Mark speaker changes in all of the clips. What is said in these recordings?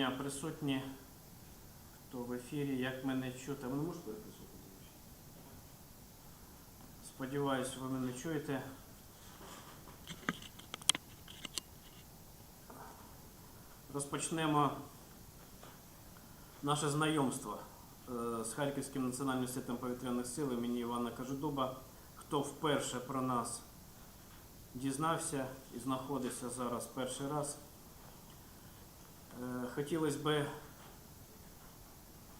Speaker 1: Дня, присутні. Хто в ефірі, як мене чути? Ви можете переписувати? Сподіваюсь, ви мене чуєте. Розпочнемо наше знайомство е, з Харківським національним університетом повітряних сил імені Івана Кажедуба. Хто вперше про нас дізнався і знаходиться зараз перший раз. Е, Хотілося б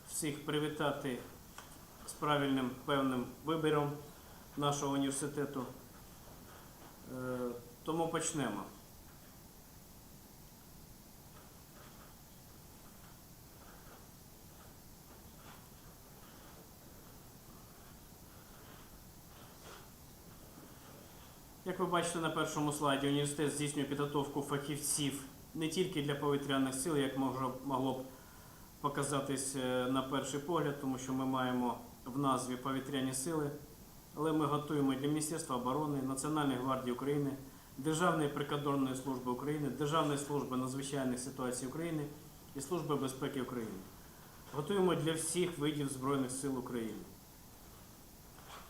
Speaker 1: всіх привітати з правильним певним вибором нашого університету. Е, Тому почнемо. Як ви бачите на першому слайді, університет здійснює підготовку фахівців не тільки для повітряних сил, як могло, б показатись е, на перший погляд, тому що ми маємо в назві повітряні сили, але ми готуємо для Міністерства оборони, Національної гвардії України, Державної прикордонної служби України, Державної служби надзвичайних ситуацій України і Служби безпеки України. Готуємо для всіх видів Збройних сил України.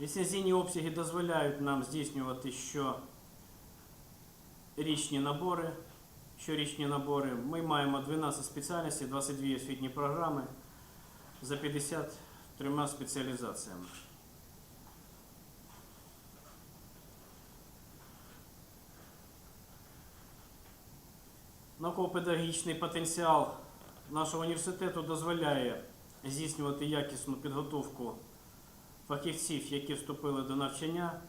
Speaker 1: Ліцензійні обсяги дозволяють нам здійснювати що річні набори. Щорічні набори. Ми маємо 12 спеціальностей, 22 освітні програми за 53 спеціалізаціями. Науково-педагогічний потенціал нашого університету дозволяє здійснювати якісну підготовку фахівців, які вступили до навчання.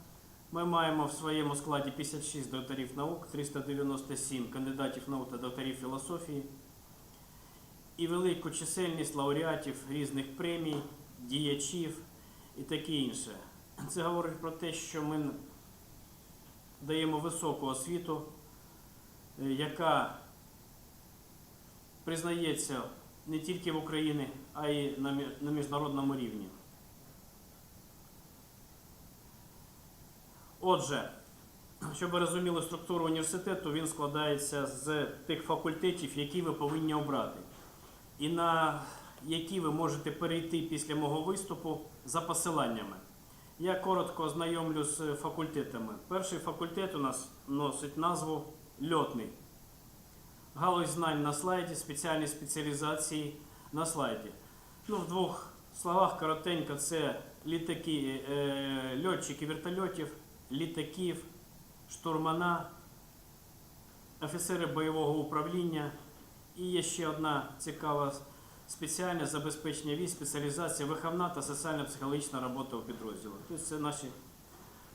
Speaker 1: Ми маємо в своєму складі 56 докторів наук, 397 кандидатів наук та докторів філософії і велику чисельність лауреатів різних премій, діячів і таке інше. Це говорить про те, що ми даємо високу освіту, е, яка признається не тільки в Україні, а й на міжнародному рівні. Отже, щоб ви розуміли структуру університету, він складається з тих факультетів, які ви повинні обрати, і на які ви можете перейти після мого виступу за посиланнями. Я коротко ознайомлю з факультетами. Перший факультет у нас носить назву льотний. Галузь знань на слайді, спеціальні спеціалізації на слайді. Ну, в двох словах коротенько, це літаки, е, льотчики вертольотів, літаків, штурмана, офіцери бойового управління. І є ще одна цікава спеціальність забезпечення військ, спеціалізація, виховна та соціально-психологічна робота у підрозділах. Тобто це наші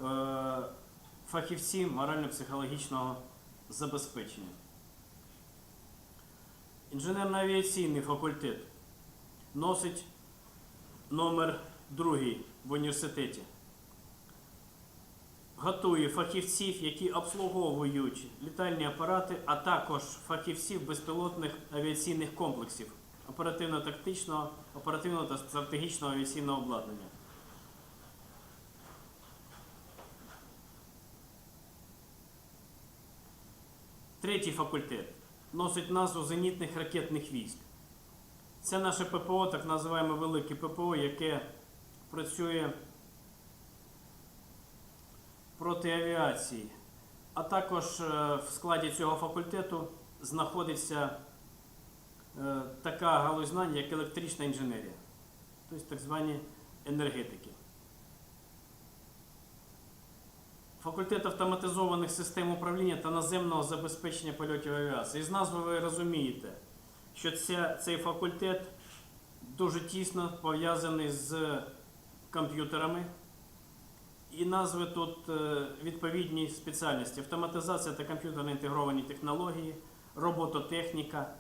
Speaker 1: е, фахівці морально-психологічного забезпечення. Інженерно-авіаційний факультет носить номер другий в університеті. Готує фахівців, які обслуговують літальні апарати, а також фахівців безпілотних авіаційних комплексів оперативно-тактичного, оперативного та стратегічного авіаційного обладнання. Третій факультет носить назву зенітних ракетних військ. Це наше ППО, так називаємо велике ППО, яке працює проти авіації. А також е, в складі цього факультету знаходиться е, така галузь знань, як електрична інженерія, тобто так звані енергетики. Факультет автоматизованих систем управління та наземного забезпечення польотів авіації. З назви ви розумієте, що ця, цей факультет дуже тісно пов'язаний з комп'ютерами. І назви тут е, відповідні спеціальності: автоматизація та комп'ютерно інтегровані технології, робототехніка,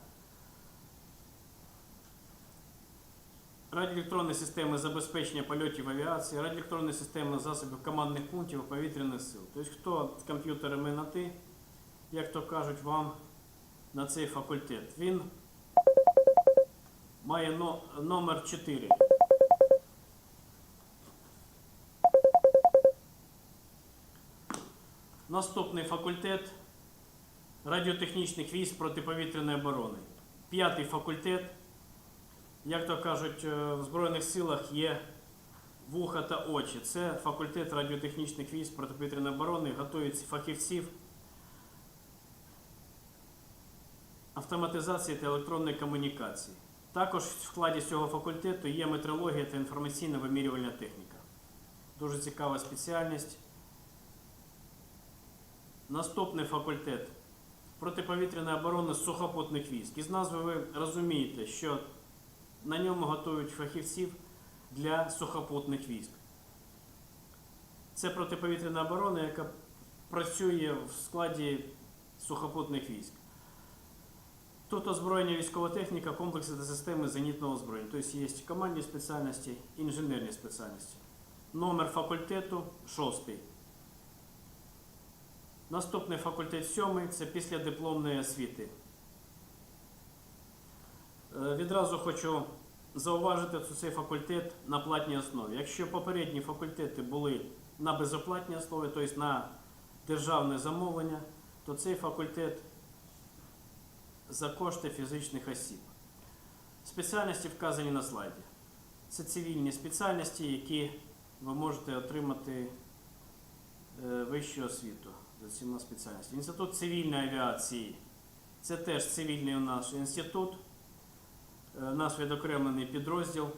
Speaker 1: радіоелектронні системи забезпечення польотів авіації, радіоелектронні системи засобів командних пунктів повітряних сил. Тобто, хто з комп'ютерами на ти, як то кажуть, вам на цей факультет. Він має номер 4. Наступний факультет радіотехнічних військ протиповітряної оборони. п'ятий факультет. Як то кажуть, е, в Збройних силах є вуха та очі. Це факультет радіотехнічних військ протиповітряної оборони, готують фахівців автоматизації та електронної комунікації. Також в складі цього факультету є метрологія та інформаційна вимірювальна техніка. Дуже цікава спеціальність. Наступний факультет протиповітряної оборони сухопутних військ. Із назви ви розумієте, що на ньому готують фахівців для сухопутних військ. Це протиповітряна оборона, яка працює в складі сухопутних військ. Тут озброєння військова техніка, комплекси та системи зенітного озброєння. Тобто є командні спеціальності, інженерні спеціальності. Номер факультету шостий. Наступний факультет сьомий це після дипломної освіти. Е, Відразу хочу зауважити, що цей факультет на платній основі. Якщо попередні факультети були на безоплатній основі, тобто на державне замовлення, то цей факультет за кошти фізичних осіб. Спеціальності вказані на слайді. Це цивільні спеціальності, які ви можете отримати е, вищу освіту за цими спеціальностями. Інститут цивільної авіації. Це теж цивільний у нас інститут, е, наш відокремлений підрозділ.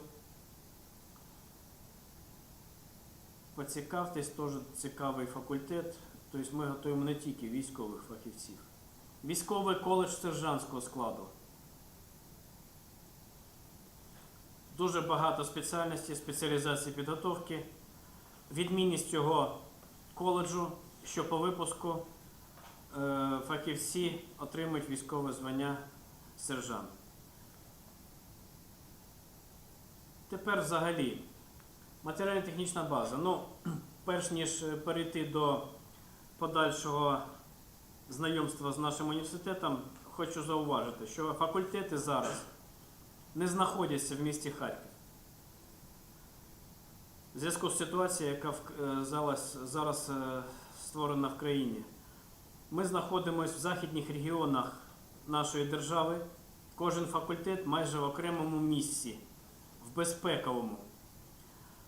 Speaker 1: Поцікавтесь, теж цікавий факультет. Тобто ми готуємо не тільки військових фахівців. Військовий коледж сержантського складу. Дуже багато спеціальностей, спеціалізації підготовки. Відмінність цього коледжу, що по випуску е, фахівці отримують військове звання сержант. Тепер взагалі матеріально-технічна база. Ну, перш ніж е, перейти до подальшого знайомства з нашим університетом, хочу зауважити, що факультети зараз не знаходяться в місті Харків. В зв'язку з ситуацією, яка е, зараз, зараз створена в країні, ми знаходимося в західних регіонах нашої держави. Кожен факультет майже в окремому місці, в безпековому.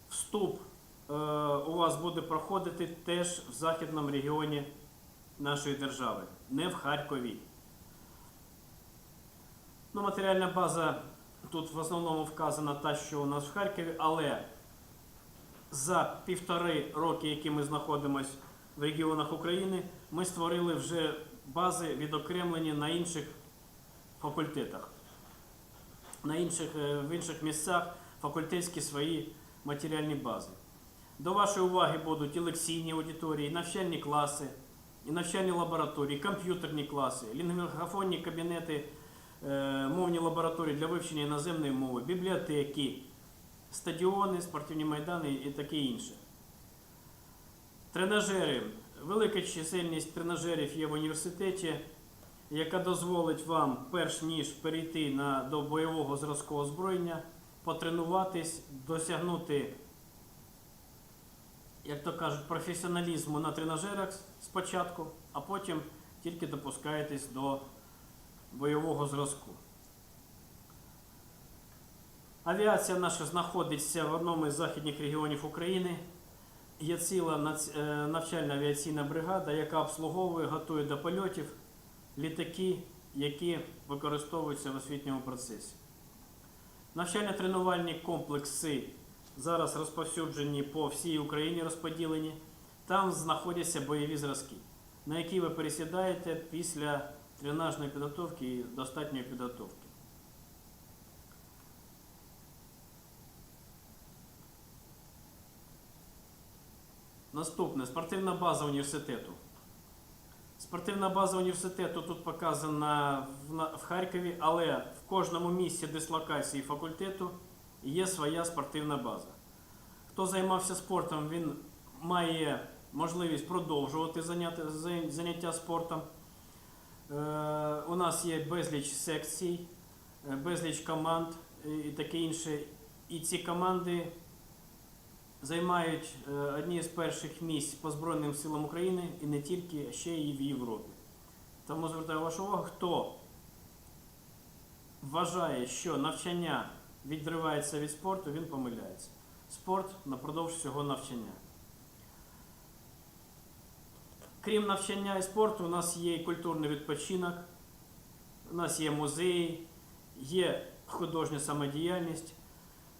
Speaker 1: Вступ е, у вас буде проходити теж в західному регіоні нашої держави, не в Харкові. Ну, матеріальна база тут в основному вказана та, що у нас в Харкові, але за півтори роки, які ми знаходимося в регіонах України, ми створили вже бази відокремлені на інших факультетах, на інших, е, в інших місцях факультетські свої матеріальні бази. До вашої уваги будуть і лекційні аудиторії, і навчальні класи, і навчальні лабораторії, комп'ютерні класи, лінгвофонні кабінети, е, мовні лабораторії для вивчення іноземної мови, бібліотеки, стадіони, спортивні майдани і таке інше. Тренажери. Велика чисельність тренажерів є в університеті, яка дозволить вам, перш ніж перейти на, до бойового зразку озброєння, потренуватись, досягнути, як то кажуть, професіоналізму на тренажерах спочатку, а потім тільки допускаєтесь до бойового зразку. Авіація наша знаходиться в одному із західних регіонів України. Є ціла е, навчальна авіаційна бригада, яка обслуговує, готує до польотів літаки, які використовуються в освітньому процесі. Навчально-тренувальні комплекси зараз розповсюджені по всій Україні розподілені. Там знаходяться бойові зразки, на які ви пересідаєте після тренажної підготовки і достатньої підготовки. Наступне спортивна база університету. Спортивна база університету тут показана в, Харкові, але в кожному місці дислокації факультету є своя спортивна база. Хто займався спортом, він має можливість продовжувати заняття спортом. Е, у нас є безліч секцій, е, безліч команд і таке інше. І ці команди займають е, одні з перших місць по Збройним силам України і не тільки, а ще і в Європі. Тому звертаю вашу увагу, хто вважає, що навчання відривається від спорту, він помиляється. Спорт напродовж всього навчання. Крім навчання і спорту, у нас є і культурний відпочинок, у нас є музеї, є художня самодіяльність.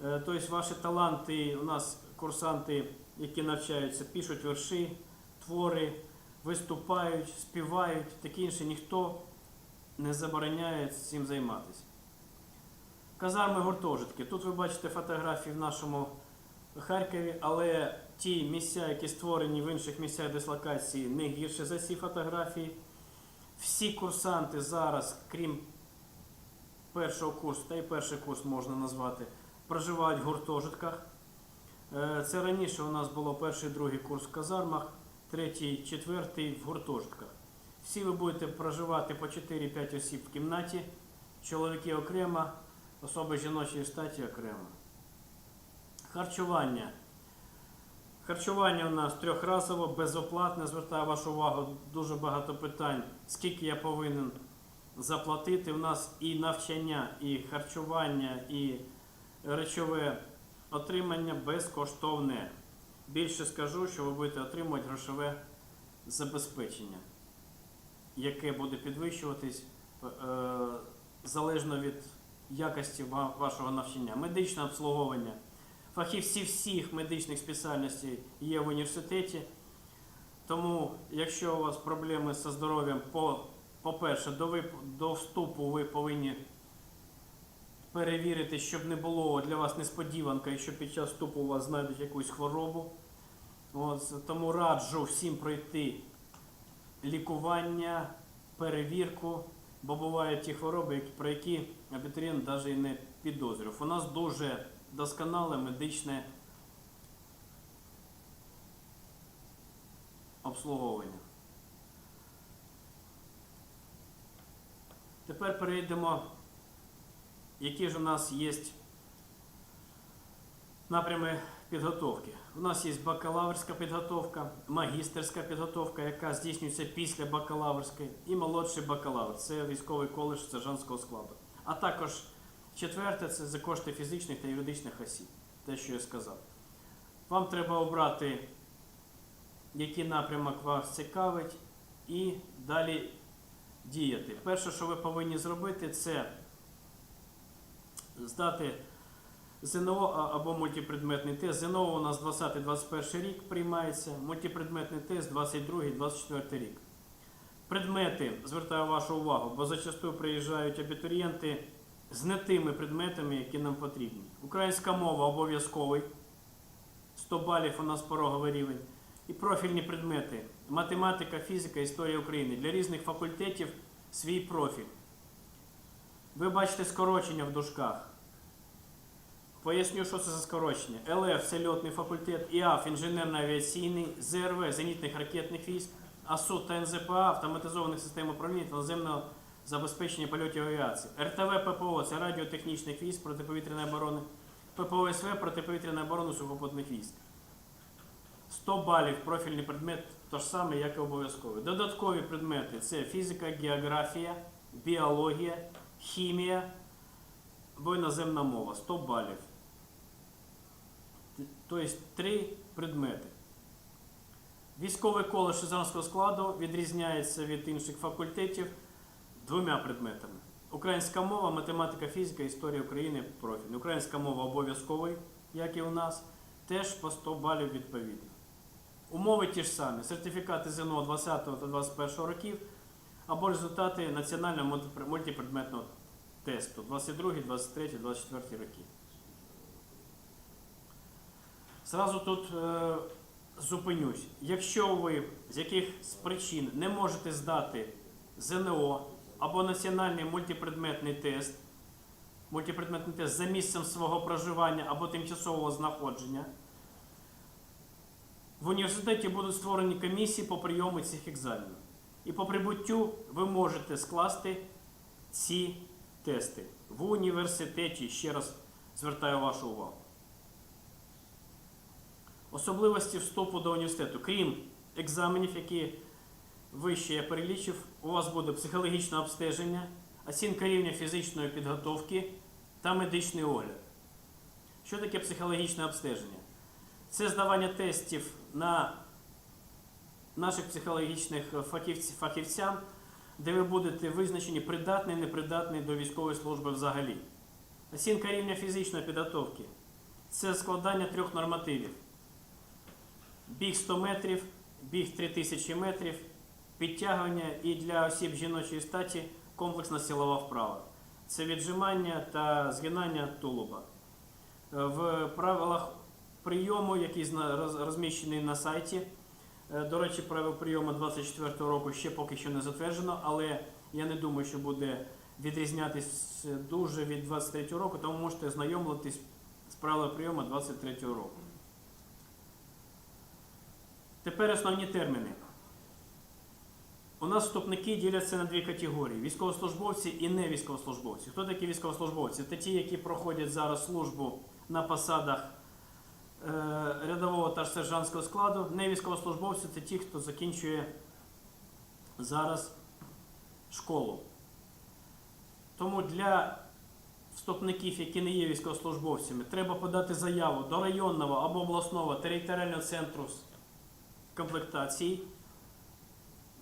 Speaker 1: Е, Тобто ваші таланти, у нас курсанти, які навчаються, пишуть вірші, твори, виступають, співають, таке інше, ніхто не забороняє цим займатися. Казарми гуртожитки. Тут ви бачите фотографії в нашому Харкові, але ті місця, які створені в інших місцях дислокації, не гірше за ці фотографії. Всі курсанти зараз, крім першого курсу, та й перший курс можна назвати, проживають в гуртожитках. Е, Це раніше у нас було перший другий курс в казармах, третій, четвертий в гуртожитках. Всі ви будете проживати по 4-5 осіб в кімнаті, чоловіки окремо, особи жіночої статі окремо. Харчування. Харчування у нас трьохразово, безоплатне. Звертаю вашу увагу, дуже багато питань, скільки я повинен заплатити. У нас і навчання, і харчування, і речове отримання безкоштовне. Більше скажу, що ви будете отримувати грошове забезпечення, яке буде підвищуватись е, залежно від якості вашого навчання. Медичне обслуговування. Фахівці всіх медичних спеціальностей є в університеті. Тому, якщо у вас проблеми зі здоров'ям, по, по-перше, до, до вступу ви повинні перевірити, щоб не було для вас несподіванка, якщо під час вступу у вас знайдуть якусь хворобу. От, тому раджу всім пройти лікування, перевірку, бо бувають ті хвороби, про які абітурієнт навіть і не підозрював. У нас дуже досконале медичне обслуговування. Тепер перейдемо, які ж у нас є напрями підготовки. У нас є бакалаврська підготовка, магістерська підготовка, яка здійснюється після бакалаврської, і молодший бакалавр це військовий коледж сержантського складу. А також четверте це за кошти фізичних та юридичних осіб, те, що я сказав. Вам треба обрати, який напрямок вас цікавить, і далі діяти. Перше, що ви повинні зробити, це здати ЗНО або мультипредметний тест. ЗНО у нас 20-21 рік приймається, мультипредметний тест 22-24 рік. Предмети, звертаю вашу увагу, бо зачасту приїжджають абітурієнти з не тими предметами, які нам потрібні. Українська мова обов'язковий, 100 балів у нас пороговий рівень. І профільні предмети математика, фізика, історія України. Для різних факультетів свій профіль. Ви бачите скорочення в дужках. Поясню, що це за скорочення. ЛФ це льотний факультет, ІАФ інженерно-авіаційний, ЗРВ зенітних ракетних військ, АСУ та НЗПА автоматизованих систем управління та наземного забезпечення польотів авіації. РТВ ППО це радіотехнічних військ протиповітряної оборони, ППОСВ протиповітряної оборони сухопутних військ. 100 балів профільний предмет то саме, як і обов'язковий. Додаткові предмети це фізика, географія, біологія, хімія або іноземна мова. 100 балів. Т- Тобто три предмети. Військовий коледж Шизанського складу відрізняється від інших факультетів двома предметами. Українська мова, математика, фізика, історія України профільний. Українська мова обов'язковий, як і у нас, теж по 100 балів відповідно. Умови ті ж самі: сертифікати ЗНО 20 та 21 років або результати національного мультипредметного тесту 22, 23, 24 роки. Зразу тут е, зупинюсь. Якщо ви з якихось причин не можете здати ЗНО або національний мультипредметний тест, мультипредметний тест за місцем свого проживання або тимчасового знаходження, в університеті будуть створені комісії по прийому цих екзаменів. І по прибуттю ви можете скласти ці тести в університеті. Ще раз звертаю вашу увагу. Особливості вступу до університету. Крім екзаменів, які вище я перелічив, у вас буде психологічне обстеження, оцінка рівня фізичної підготовки та медичний огляд. Що таке психологічне обстеження? Це здавання тестів на наших психологічних фахівцям, де ви будете визначені придатний, непридатний до військової служби взагалі. Оцінка рівня фізичної підготовки це складання трьох нормативів. Біг 100 метрів, біг 3000 метрів, підтягування і для осіб жіночої статі комплексна силова вправа. Це віджимання та згинання тулуба. Е, В правилах прийому, який розміщений на сайті, е, до речі, правил прийому 24 року ще поки що не затверджено, але я не думаю, що буде відрізнятись дуже від 23 року, тому можете ознайомитись з правилами прийому 23 року. Тепер основні терміни. У нас вступники діляться на дві категорії: військовослужбовці і не військовослужбовці. Хто такі військовослужбовці? Це ті, які проходять зараз службу на посадах е, рядового та сержантського складу. Не військовослужбовці це ті, хто закінчує зараз школу. Тому для вступників, які не є військовослужбовцями, треба подати заяву до районного або обласного територіального центру з комплектації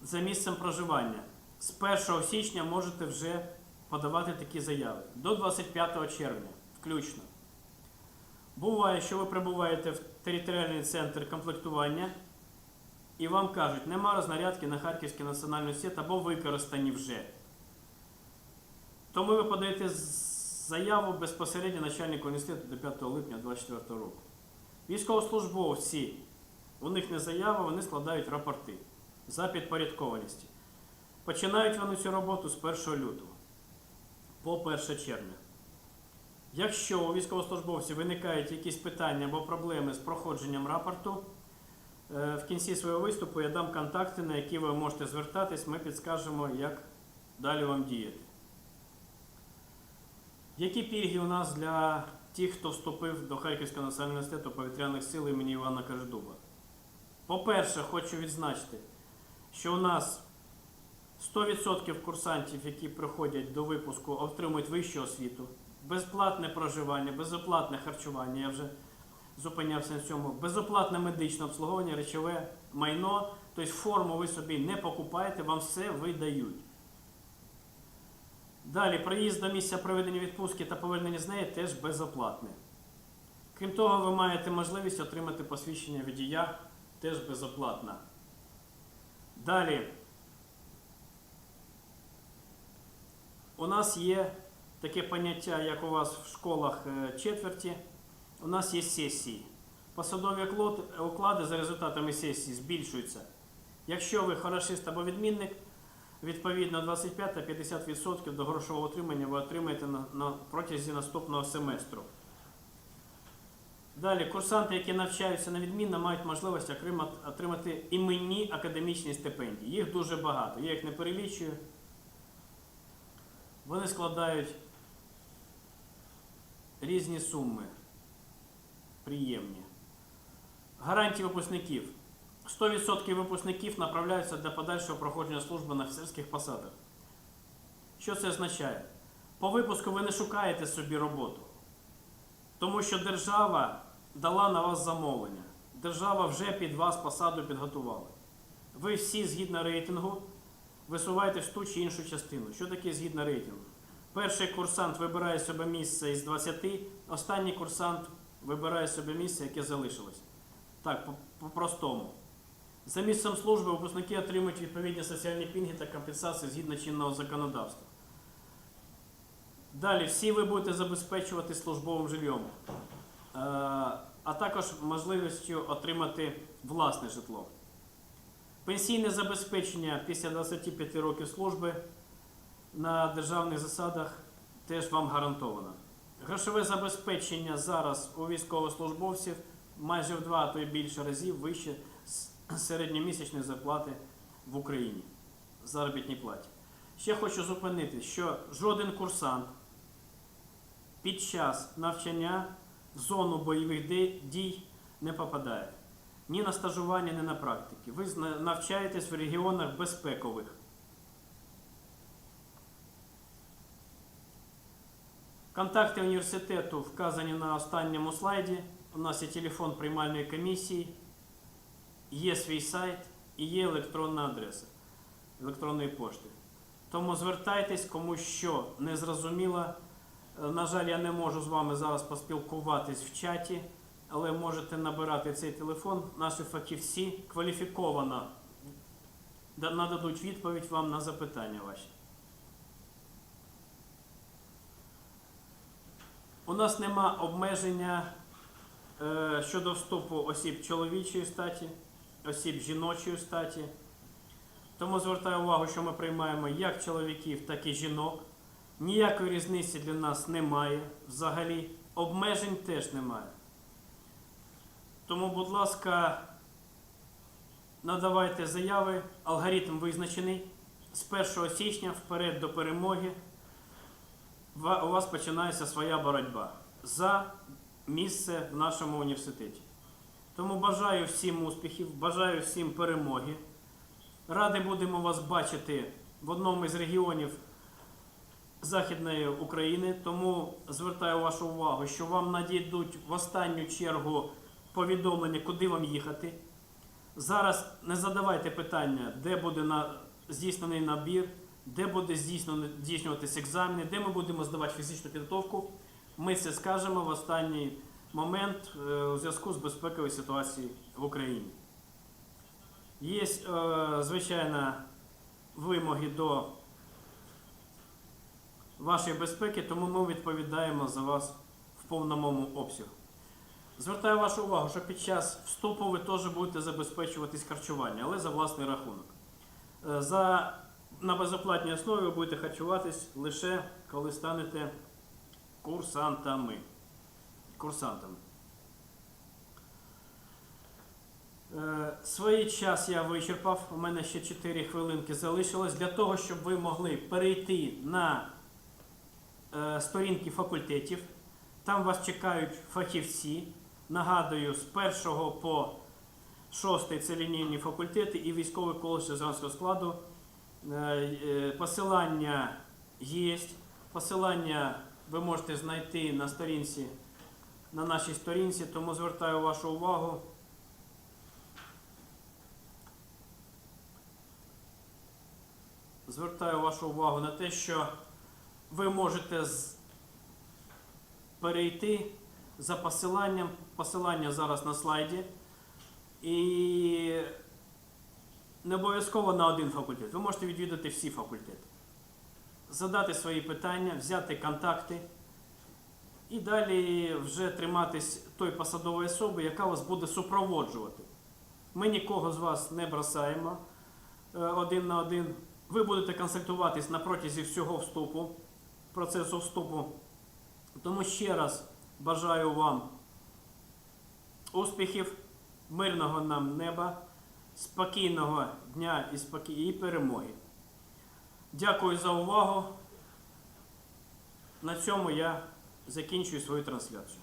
Speaker 1: за місцем проживання. З 1 січня можете вже подавати такі заяви до 25 червня включно. Буває, що ви прибуваєте в територіальний центр комплектування і вам кажуть, нема рознарядки на Харківський національний університет або використані вже. Тому ви подаєте заяву безпосередньо начальнику університету до 5 липня 2024 року. Військовослужбовці, у них не заява, вони складають рапорти за підпорядкованістю. Починають вони цю роботу з 1 лютого по 1 червня. Якщо у військовослужбовців виникають якісь питання або проблеми з проходженням рапорту, е, в кінці свого виступу я дам контакти, на які ви можете звертатись, ми підскажемо, як далі вам діяти. Які пільги у нас для тих, хто вступив до Харківського національного університету повітряних сил імені Івана Кажедуба? По-перше, хочу відзначити, що у нас 100% курсантів, які приходять до випуску, отримують вищу освіту, безплатне проживання, безоплатне харчування, я вже зупинявся на цьому, безоплатне медичне обслуговування, речове майно, тобто форму ви собі не покупаєте, вам все видають. Далі, проїзд до місця проведення відпустки та повернення з неї теж безоплатне. Крім того, ви маєте можливість отримати посвідчення водія теж безоплатно. Далі. У нас є таке поняття, як у вас в школах е, четверті, у нас є сесії. Посадові оклад- оклади за результатами сесії збільшуються. Якщо ви хорошист або відмінник, відповідно 25-50% до грошового отримання ви отримаєте на, на протязі наступного семестру. Далі, курсанти, які навчаються на відмінно, мають можливість отримати, іменні академічні стипендії. Їх дуже багато. Я їх не перелічую. Вони складають різні суми. Приємні. Гарантії випускників. 100% випускників направляються для подальшого проходження служби на офіцерських посадах. Що це означає? По випуску ви не шукаєте собі роботу, тому що держава дала на вас замовлення. Держава вже під вас посаду підготувала. Ви всі згідно рейтингу висуваєте в ту чи іншу частину. Що таке згідно рейтингу? Перший курсант вибирає собі місце із 20, останній курсант вибирає собі місце, яке залишилось. Так, по- по-простому. За місцем служби випускники отримують відповідні соціальні пільги та компенсації згідно чинного законодавства. Далі всі ви будете забезпечувати службовим жильйом, е, а також можливістю отримати власне житло. Пенсійне забезпечення після 25 років служби на державних засадах теж вам гарантовано. Грошове забезпечення зараз у військовослужбовців майже в два, а то й більше разів вище середньомісячної зарплати в Україні заробітній платі. Ще хочу зупинити, що жоден курсант під час навчання в зону бойових дій не попадає. Ні на стажування, ні на практики. Ви навчаєтесь в регіонах безпекових. Контакти університету вказані на останньому слайді. У нас є телефон приймальної комісії, є свій сайт і є електронна адреса електронної пошти. Тому звертайтесь, кому що не зрозуміло. Е, На жаль, я не можу з вами зараз поспілкуватись в чаті, але можете набирати цей телефон. Наші фахівці кваліфіковано нададуть відповідь вам на запитання ваші. У нас нема обмеження е, щодо вступу осіб чоловічої статі, осіб жіночої статі. Тому звертаю увагу, що ми приймаємо як чоловіків, так і жінок. Ніякої різниці для нас немає взагалі. Обмежень теж немає. Тому, будь ласка, надавайте заяви. Алгоритм визначений. З 1 січня вперед до перемоги у вас починається своя боротьба за місце в нашому університеті. Тому бажаю всім успіхів, бажаю всім перемоги. Ради будемо вас бачити в одному із регіонів Західної України. Тому звертаю вашу увагу, що вам надійдуть в останню чергу повідомлення, куди вам їхати. Зараз не задавайте питання, де буде на, здійснений набір, де буде здійснено, здійснюватися екзамени, де ми будемо здавати фізичну підготовку. Ми це скажемо в останній момент е, у зв'язку з безпековою ситуацією в Україні. Є, е, звичайно, вимоги до вашої безпеки, тому ми відповідаємо за вас в повному обсягу. Звертаю вашу увагу, що під час вступу ви теж будете забезпечуватись харчування, але за власний рахунок. Е, За, на безоплатній основі ви будете харчуватись лише коли станете курсантами. курсантами. Е, Свій час я вичерпав. У мене ще 4 хвилинки залишилось для того, щоб ви могли перейти на сторінки факультетів. Там вас чекають фахівці. Нагадую, з 1 по 6 це лінійні факультети і військовий коледж сержантського складу. Е, е, Посилання є. Посилання ви можете знайти на сторінці, на нашій сторінці, тому звертаю вашу увагу. Звертаю вашу увагу на те, що ви можете з- перейти за посиланням. Посилання зараз на слайді. І не обов'язково на один факультет. Ви можете відвідати всі факультети, задати свої питання, взяти контакти і далі вже триматись той посадової особи, яка вас буде супроводжувати. Ми нікого з вас не бросаємо е, один на один. Ви будете консультуватись на протязі всього вступу, процесу вступу. Тому ще раз бажаю вам успіхів, мирного нам неба, спокійного дня і, спокій... і перемоги. Дякую за увагу. На цьому я закінчую свою трансляцію.